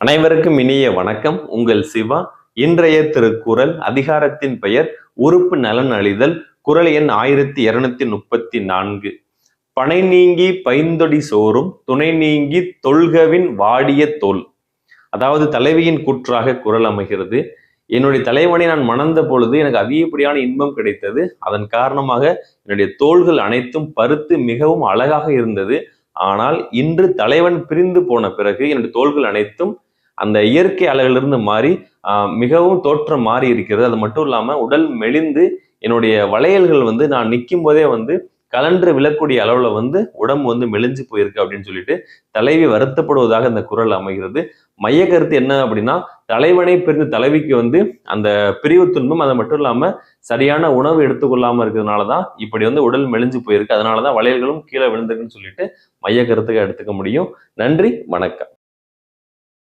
அனைவருக்கும் இனிய வணக்கம். உங்கள் சிவா. இன்றைய திருக்குறள் அதிகாரத்தின் பெயர் உறுப்பு நலன் அழிதல். குரல் எண் ஆயிரத்தி இருநூத்தி முப்பத்தி நான்கு. பனை நீங்கி பைந்தொடி சோறும் துணை நீங்கி தொல்கவின் வாடிய தோல். அதாவது தலைவியின் கூற்றாக குரல் அமைகிறது. என்னுடைய தலைவனை நான் மணந்த பொழுது எனக்கு அதிகப்படியான இன்பம் கிடைத்தது. அதன் காரணமாக என்னுடைய தோள்கள் அனைத்தும் பருத்து மிகவும் அழகாக இருந்தது. ஆனால் இன்று தலைவன் பிரிந்து போன பிறகு என்னுடைய தோள்கள் அனைத்தும் அந்த இயற்கை அழகிலிருந்து மாறி மிகவும் தோற்றம் மாறி இருக்கிறது. அது மட்டும் இல்லாமல் உடல் மெலிந்து என்னுடைய வளையல்கள் வந்து நான் நிற்கும் போதே வந்து கலன்று விழக்கூடிய அளவில் வந்து உடம்பு வந்து மெலிஞ்சு போயிருக்கு அப்படின்னு சொல்லிட்டு தலைவி வருத்தப்படுவதாக இந்த குரல் அமைகிறது. மைய கருத்து என்ன அப்படின்னா தலைவனை பிரிந்த தலைவிக்கு வந்து அந்த பிரிவு துன்பம் அது மட்டும் இல்லாமல் சரியான உணவு எடுத்துக்கொள்ளாமல் இருக்கிறதுனால தான் இப்படி வந்து உடல் மெலிஞ்சு போயிருக்கு. அதனால தான் வளையல்களும் கீழே விழுந்திருக்குன்னு சொல்லிட்டு மைய கருத்துக்கு எடுத்துக்க முடியும். நன்றி வணக்கம்.